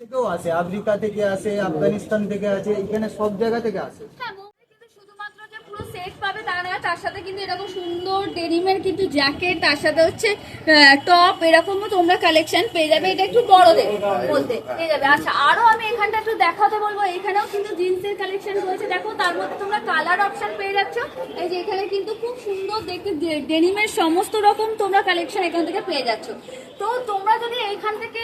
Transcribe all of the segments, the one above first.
থেকেও আসে আফ্রিকা থেকে আসে আফগানিস্তান থেকে আসে এখানে সব জায়গা থেকে আসে হ্যাঁ মোবাইলে কিন্তু শুধুমাত্র যে পুরো সেট পাবে তা না তার সাথে কিন্তু এরকম সুন্দর ডেনিমের কিন্তু জ্যাকেট তার সাথে হচ্ছে টপ এরকমও তোমরা কালেকশন পেয়ে যাবে। এটা একটু বড়দের বলতে, পেয়ে যাবে। আচ্ছা আরও আমি এখানটা একটু দেখাতে বলব। এখানেও কিন্তু জিন্সের কালেকশন রয়েছে। দেখো, তার মধ্যে তোমরা কালার অপশন পেয়ে যাচ্ছ। এই যে এখানে কিন্তু খুব সুন্দর দেখতে ডেনিমের সমস্ত রকম তোমরা কালেকশন এখান থেকে পেয়ে যাচ্ছ। তো তোমরা যদি এখান থেকে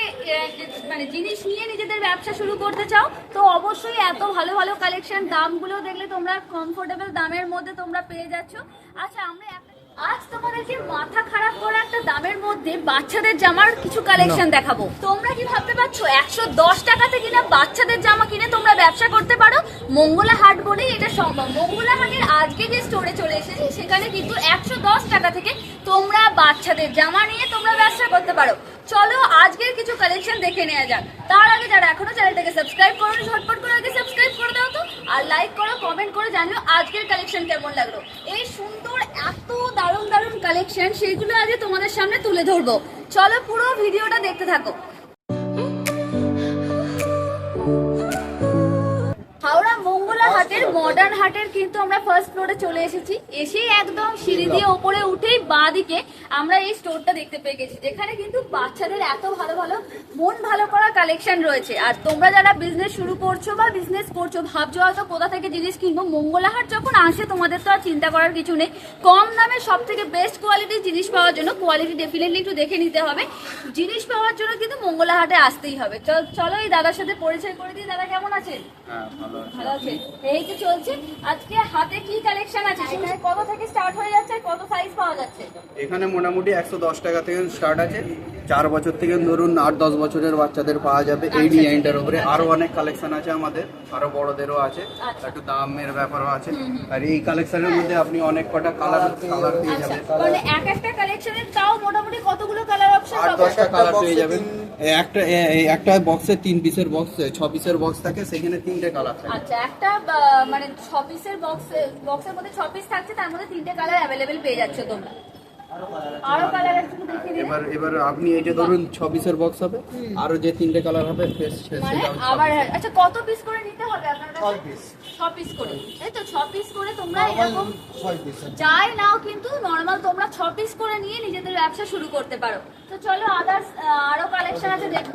মানে জিনিস নিয়ে নিজেদের ব্যবসা শুরু করতে চাও, তো অবশ্যই এত ভালো ভালো কালেকশন দামগুলো দেখলে তোমরা কমফোর্টেবল দামের মধ্যে তোমরা পেয়ে যাচ্ছ। আচ্ছা আমরা একটা- আজ তোমাদেরকে মাথা খারাপ করা একটা দামের মধ্যে বাচ্চাদের জামার কিছু কালেকশন দেখাবো। তোমরা কি ভাবতে পারছ একশো দশ টাকাতে কিনা বাচ্চাদের জামা কিনে তোমরা ব্যবসা করতে পারো? মঙ্গলা হাট বলেই এটা সম্ভব। মঙ্গলা হাটের আজকে যে স্টোরে চলে এসেছি সেখানে কিন্তু একশো দশ টাকা থেকে তোমরা বাচ্চাদের জামা নিয়ে তোমরা ব্যবসা করতে পারো। চলো আজকের কিছু কালেকশন দেখে নেওয়া যাক। তার আগে যারা এখনও চ্যানেলটাকে সাবস্ক্রাইব করো ঝটপট করে আগে সাবস্ক্রাইব করে দাও তো। আর লাইক করো কমেন্ট করে জানিও আজকের কালেকশন কেমন লাগল। এই সুন্দর এত দারুণ দারুণ দারুণ কালেকশন সেগুলো আজ তোমাদের সামনে তুলে ধরবো। চলো পুরো ভিডিওটা দেখতে থাকো। হাটের মডার্ন হাটের কিন্তু আমরা ফার্স্ট ফ্লোরে চলে এসেছি। এসেই একদম সিঁড়ি দিয়ে ওপরে উঠেই বাঁ দিকে আমরা এই স্টোরটা দেখতে পেয়ে গেছি যেখানে কিন্তু বাচ্চাদের এত ভালো ভালো মন ভালো করা কালেকশন রয়েছে। আর তোমরা যারা বিজনেস শুরু করছ বা বিজনেস করছ ভাবছ হয়তো কোথা থেকে জিনিস কিনবো মঙ্গলা হাট যখন আসে তোমাদের তো আর চিন্তা করার কিছু নেই। কম দামে সব থেকে বেস্ট কোয়ালিটির জিনিস পাওয়ার জন্য কোয়ালিটি ডেফিনেটলি একটু দেখে নিতে হবে। জিনিস পাওয়ার জন্য কিন্তু মঙ্গলা হাটে আসতেই হবে। চল- চলো এই দাদার সাথে পরিচয় করে দিই। দাদা কেমন আছেন? হ্যাঁ ভালো আছে। ভালো আছে এই তো চলছে। আজকে হাতে কি কালেকশন আছে? সেখানে কত থেকে স্টার্ট হয়ে যাচ্ছে আর কত সাইজ পাওয়া যাচ্ছে? এখানে মোটামুটি একশো দশ টাকা থেকে স্টার্ট আছে। চার বছর থেকে ধরুন আট দশ বছরের বাচ্চাদের পাওয়া যাবে এই আচ্ছা। ডিজাইনটার উপরে। আরও অনেক কালেকশন আছে আমাদের। আরও বড়দেরও আছে। আচ্ছা। একটু দামের ব্যাপারও আছে। আর এই কালেকশনের মধ্যে আপনি অনেক কটা কালার কালার পেয়ে আচ্ছা যাবেন। মানে এক একটা কালেকশনের তাও মোটামুটি কতগুলো কালার অপশন আট দশটা কালার পেয়ে যাবেন। একটা একটা বক্সে তিন পিসের বক্স ছ পিসের বক্স থাকে সেখানে তিনটে কালার থাকে। আচ্ছা একটা মানে ছ পিসের বক্স বক্সের মধ্যে ছ পিস থাকছে তার মধ্যে তিনটে কালার অ্যাভেলেবেল পেয়ে যাচ্ছে তোমরা। আরও কালার একটু এবার এবার আপনি ধরুন ছ পিসের বক্স হবে আরও যে তিনটে কালার হবে ফেস মানে আবার আচ্ছা কত পিস করে নিতে হবে আপনার কাছে? ছয় পিস ছ পিস করে। এই তো ছ পিস করে তোমরা এরকম ছয় পিস যাই নাও কিন্তু নর্মাল তোমরা ছ পিস করে নিয়ে নিজেদের ব্যবসা শুরু করতে পারো। তো চলো আদার্স আরও কালেকশন আছে দেখব।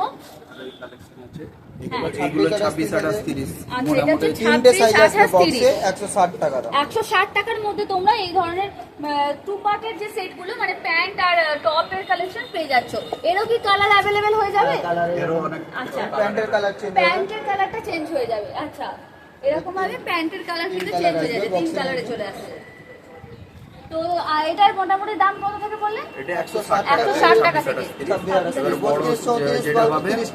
কালেকশন আছে। এগুলো এগুলো ছাব্বিশ আঠাশ তিরিশ। আচ্ছা মোটামুটি তিনটে সাইজ বক্সে টাকা দাম ষাট টাকার মধ্যে তোমরা এই ধরনের টু পার্টের যে সেটগুলো মানে প্যান্ট আর টপের কালেকশন পেয়ে যাচ্ছ। এরও কি কালার অ্যাভেলেবেল হয়ে যাবে? এরও অনেক আচ্ছা। প্যান্টের কালার চেঞ্জ প্যান্টের কালারটা চেঞ্জ হয়ে যাবে। আচ্ছা। এরকম ভাবে প্যান্টের কালার কিন্তু চেঞ্জ হয়ে যাবে। তিন কালারে চলে আসছে তো এটার মোটামুটি দাম কত থেকে বললে? এটা টাকা থেকে।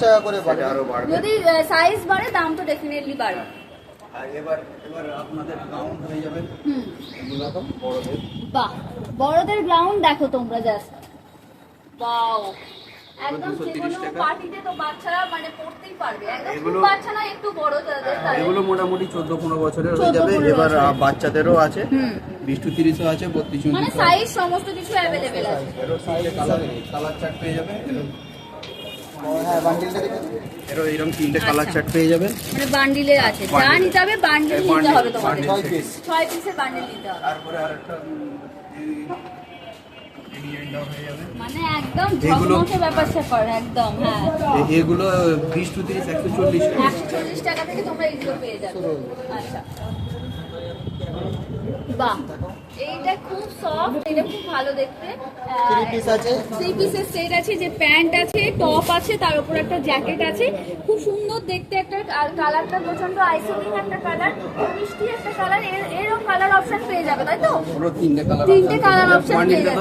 টাকা করে যদি সাইজ বাড়ে দাম তো ডেফিনেটলি বাড়ে আর এবার এবার আপনাদের গাউন হয়ে যাবে। হুম। বড়দের। বাহ বড়দের গ্রাউন্ড দেখো তোমরা জাস্ট বাও একদম যে 230 কোনো টাকা। পার্টিতে তো বাচ্চারা মানে পড়তেই পারবে। একদম এগুলো- বাচ্চা না একটু বড় এগুলো মোটামুটি চোদ্দ পনেরো বছরের হয়ে যাবে। এবার বাচ্চাদেরও আছে। বিশ টু তিরিশও আছে বত্রিশ মানে সাইজ সমস্ত কিছু অ্যাভেলেবেল আছে। কালার কালার চার্ট পেয়ে যাবেন হ্যাঁ এরকম তিনটে কালার আচ্ছা। চার্ট পেয়ে মানে বান্ডিলে আছে। যা। নিতে হবে বান্ডিল নিতে হবে তোমাদের। bundle। ছয় পিস ছয় পিসের বান্ডিল নিতে হবে। তারপরে আরেকটা মানে একদম ঝকমকে ব্যাপার স্যাপার একদম হ্যাঁ। এগুলো টু টাকা থেকে তোমরা এগুলো পেয়ে যাবে। আচ্ছা। বাহ এইটা খুব সফট এটা খুব ভালো দেখতে। থ্রি পিস আছে? থ্রি পিসের সেট আছে যে প্যান্ট আছে টপ আছে তার উপর একটা জ্যাকেট আছে। খুব সুন্দর দেখতে একটা আর কালারটা প্রচণ্ড আইসোলিং একটা কালার মিষ্টি একটা কালার এরও কালার অপশন পেয়ে যাবে তাই তো? পুরো তিনটে কালার তিনটে colour option পেয়ে বান্ডিলটা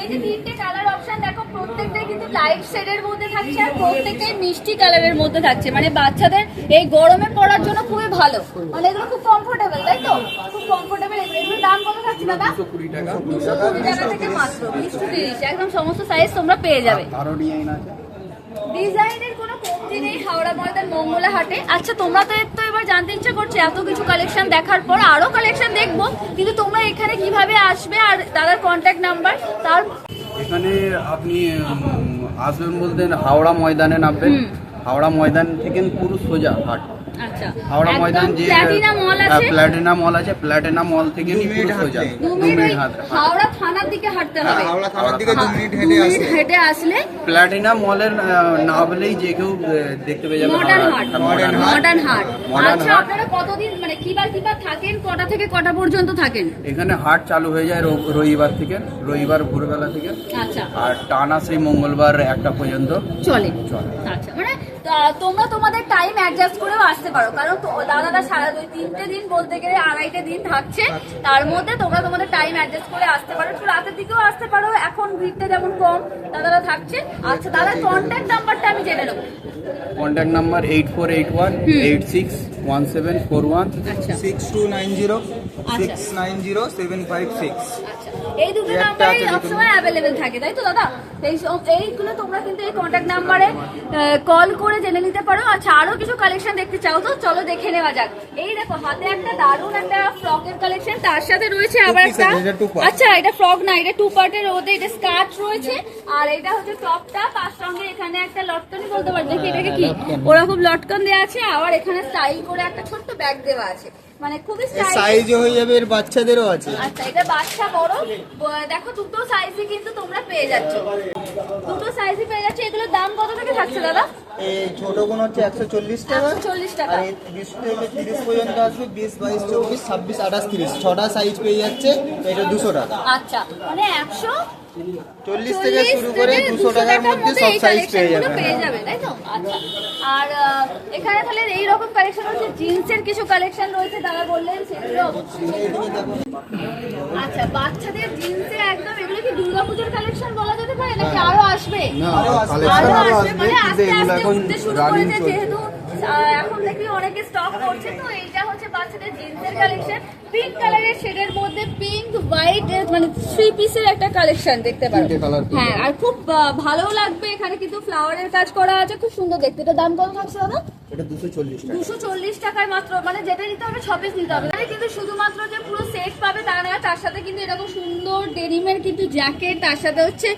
এই যে তিনটে কালার অপশন দেখো প্রত্যেকটাই কিন্তু লাইট শেডের মধ্যে থাকছে আর প্রত্যেকটাই মিষ্টি কালারের মধ্যে থাকছে। মানে বাচ্চাদের এই গরমে পড়ার জন্য খুবই ভালো। মানে এগুলো খুব কমফোর্টেবল তাই তো? খুব কমফোর্টেবল এগুলোর দাম কত থাকছে দাদা? দুশো কুড়ি টাকা। থেকে মাত্র বিশ তিরিশ একদম সমস্ত সাইজ তোমরা পেয়ে যাবে। ডিজাইনের কোনো কমতি নেই হাওড়া ময়দান মঙ্গলা হাটে। আচ্ছা তোমরা তো তো এবার জানতে ইচ্ছে করছে এত কিছু কালেকশন দেখার পর আরও কালেকশন দেখব। কিন্তু তোমরা এখানে কীভাবে আসবে আর দাদার কন্ট্যাক্ট নাম্বার তার এখানে আপনি আসবেন বলতে হাওড়া ময়দানে নামবেন। হাওড়া ময়দান থেকে পুরো সোজা হাট। হাওড়া একদম ময়দান যে প্ল্যাটিনা মল আছে? প্ল্যাটিনা মল আছে প্ল্যাটিনা মল থেকে দু পুরো মিনিট সোজা হাঁটতে। দু দু মিনিট মিনিট ওই হাত হাওড়া থানার দিকে হাঁটতে হবে। হাওড়া থানার দিকে মিনিট হেঁটে আসলে প্ল্যাটিনা মলের আহ, যে কেউ দেখতে পেয়ে যাবে মডার্ন মডার্ন হাট। মডার্ন হাট। মডার্ন আচ্ছা আপনারা কতদিন মানে কিবার কিবার থাকেন? কটা থেকে কটা পর্যন্ত থাকেন? এখানে হাট চালু হয়ে যায় রবিবার থেকে রবিবার ভোরবেলা থেকে। আচ্ছা। আর টানা সেই মঙ্গলবার একটা পর্যন্ত চলে। চলে। আচ্ছা মানে তোমরা তোমাদের টাইম অ্যাডজাস্ট করেও আসতে পারো। কারণ তো- দাদারা সারা দুই তিনটে দিন বলতে গেলে আড়াইটে দিন থাকছে। তার মধ্যে তোমরা তোমাদের টাইম অ্যাডজাস্ট করে আসতে পারো। একটু রাতের দিকেও আসতে পারো। এখন ভিড়টা যেমন কম দাদারা থাকছে। আচ্ছা দাদার কন্ট্যাক্ট নাম্বারটা আমি জেনে নেব। Contact number eight four eight one eight six one seven four one আচ্ছা। সিক্স টু নাইন জিরো আচ্ছা। Six nine zero seven five six আচ্ছা। এই দুটো নাম্বারে সবসময় অ্যাভেলেবেল থাকে তাই তো দাদা? এই এইগুলো তোমরা কিন্তু এই কন্ট্যাক্ট নাম্বারে কল করে জেনে নিতে পারো। আচ্ছা আরও কিছু কালেকশন দেখতে চাও তো? চলো দেখে নেওয়া যাক। এই দেখো হাতে একটা দারুণ একটা ফ্রকের কালেকশন তার সাথে রয়েছে আবার একটা। আচ্ছা এটা ফ্রক না এটা টু পার্টের ওদের এটা স্কার্ট রয়েছে। আর এটা হচ্ছে টপটা তার সঙ্গে এখানে একটা লটকন বলতে পারি। দেখি এটাকে কি? ওরকম লটকন দেওয়া আছে আবার এখানে স্টাইল করে একটা ছোট্ট ব্যাগ দেওয়া আছে। মানে খুবই সাইজ হয়ে যাবে এর বাচ্চাদেরও আছে। আচ্ছা এটা বাচ্চা বড়। দেখো দুটো সাইজই কিন্তু তোমরা পেয়ে যাচ্ছ। দুটো সাইজই পেয়ে যাচ্ছ। এগুলোর দাম কত থেকে থাকছে দাদা? এই ছোট গুণ হচ্ছে একশো চল্লিশ টাকা। 140 টাকা। আর থেকে তিরিশ পর্যন্ত আসবে বিশ বাইশ চব্বিশ ছাব্বিশ আঠাশ তিরিশ। ছটা সাইজ পেয়ে যাচ্ছে এটা দুশো টাকা। আচ্ছা মানে একশো চল্লিশ থেকে শুরু করে দুশো টাকার মধ্যে সব সাইজ পেয়ে কালেকশনগুলো যাবে পেয়ে যাবে তাই তো? আচ্ছা। আর এখানে তাহলে এই রকম কালেকশন রয়েছে জিন্সের কিছু কালেকশন রয়েছে দাদা বললেন সেগুলো অবশ্যই আচ্ছা বাচ্চাদের জিন্সের একদম এগুলো কি দুর্গাপূজার কালেকশন বলা যেতে পারে নাকি আরও আসবে? আরও আসবে। আরও আসবে মানে আস্তে আস্তে উঠতে শুরু করেছে যেহেতু এখন দেখবি অনেকে স্টক করছে তো এইটা হচ্ছে বাচ্চাদের জিন্সের কালেকশন পিঙ্ক কালারের শেডের মধ্যে পিঙ্ক হোয়াইট মানে থ্রি পিসের একটা কালেকশন দেখতে পারো। হ্যাঁ আর খুব ভালো লাগবে। এখানে কিন্তু ফ্লাওয়ারের কাজ করা আছে খুব সুন্দর দেখতে। এটা দাম কত থাকছে দাদা? এটা টাকা। টাকায় মাত্র মানে যেটা নিতে হবে নিতে হবে। মানে কিন্তু শুধুমাত্র যে পুরো সেট পাবে তা না তার সাথে কিন্তু এরকম সুন্দর ডেনিমের কিন্তু জ্যাকেট তার সাথে হচ্ছে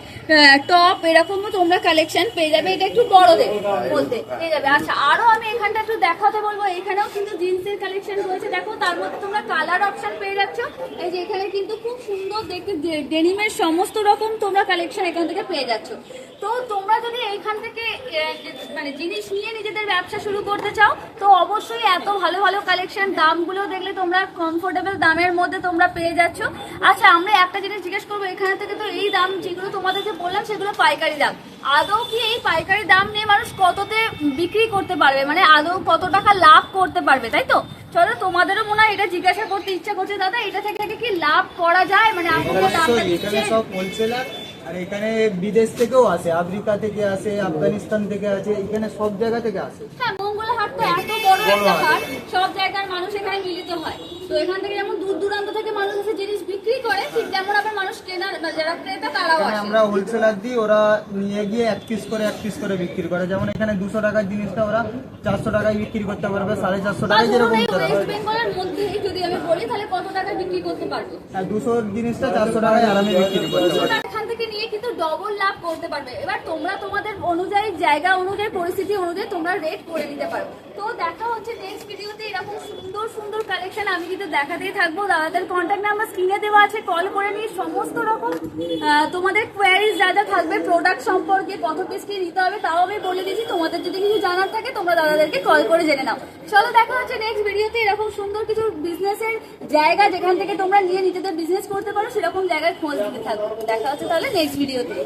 টপ এরকমও তোমরা কালেকশন পেয়ে যাবে। এটা একটু বড়দের বলতে পেয়ে যাবে। আচ্ছা আরও আমি এখানটা একটু দেখাতে বলব। এখানেও কিন্তু জিন্সের কালেকশন রয়েছে। দেখো তার মধ্যে তোমরা কালার অপশন পেয়ে যাচ্ছ। এই যে এখানে কিন্তু খুব সুন্দর দেখতে ডেনিমের সমস্ত রকম তোমরা কালেকশন এখান থেকে পেয়ে যাচ্ছ। তো তোমরা যদি এইখান থেকে মানে জিনিস নিয়ে নিজেদের ব্যবসা শুরু করতে চাও, তো অবশ্যই এত ভালো ভালো কালেকশন দামগুলো দেখলে তোমরা কমফোর্টেবল দামের মধ্যে তোমরা পেয়ে যাচ্ছ। আচ্ছা আমরা একটা জিনিস জিজ্ঞেস করব, এখানে থেকে তো এই দাম যেগুলো তোমাদেরকে বললাম, সেগুলো পাইকারি দাম। আদৌ কি এই পাইকারি দাম নিয়ে মানুষ কততে বিক্রি করতে পারবে? মানে আদৌ কত টাকা লাভ করতে পারবে, তাই তো? চলো তোমাদেরও মনে হয় এটা জিজ্ঞাসা করতে ইচ্ছা করছে। দাদা এটা থেকে কি লাভ করা যায়? মানে এখানে সব হোলসেলার আর এখানে বিদেশ থেকেও আসে আফ্রিকা থেকে আসে আফগানিস্তান থেকে আসে এখানে সব জায়গা থেকে আসে। হ্যাঁ তো এত বড় একটা হাট সব জায়গার মানুষ এখানে মিলিত হয়। তো এখান থেকে যেমন দূর দূরান্ত থেকে মানুষ এসে জিনিস বিক্রি করে ঠিক তেমন আবার মানুষ কেনার যারা ক্রেতা তারাও আসে। আমরা হোলসেলার দিই ওরা নিয়ে গিয়ে এক পিস করে এক পিস করে বিক্রি করে। যেমন এখানে দুশো টাকার জিনিসটা ওরা চারশো টাকায় বিক্রি করতে পারবে সাড়ে চারশো টাকায় যেরকম ওয়েস্ট বেঙ্গলের মধ্যেই যদি আমি বলি তাহলে কত টাকা বিক্রি করতে পারব? আর দুশোর জিনিসটা চারশো টাকায় আরামে বিক্রি করতে পারবে এখান থেকে ডবল লাভ করতে পারবে। এবার তোমরা তোমাদের অনুযায়ী, জায়গা অনুযায়ী, পরিস্থিতি অনুযায়ী তোমরা রেট করে নিতে পারো। তো দেখা হচ্ছে নেক্সট ভিডিওতে এরকম সুন্দর সুন্দর কালেকশন আমি কিন্তু দেখাতেই থাকব। দাদাদের কন্ট্যাক্ট নাম্বার স্ক্রিনে দেওয়া আছে কল করে নিয়ে সমস্ত রকম তোমাদের কোয়ারিজ যা যা থাকবে প্রোডাক্ট সম্পর্কে, কত পিস কি নিতে হবে, তাও আমি বলে দিয়েছি। তোমাদের যদি কিছু জানার থাকে, তোমরা দাদাদেরকে কল করে জেনে নাও। চলো দেখা হচ্ছে নেক্সট ভিডিওতে এরকম সুন্দর কিছু বিজনেসের জায়গা যেখান থেকে তোমরা নিয়ে নিজেদের বিজনেস করতে পারো, সেরকম জায়গায় খোঁজ দিতে থাকব দেখা হচ্ছে তাহলে নেক্সট ভিডিওতে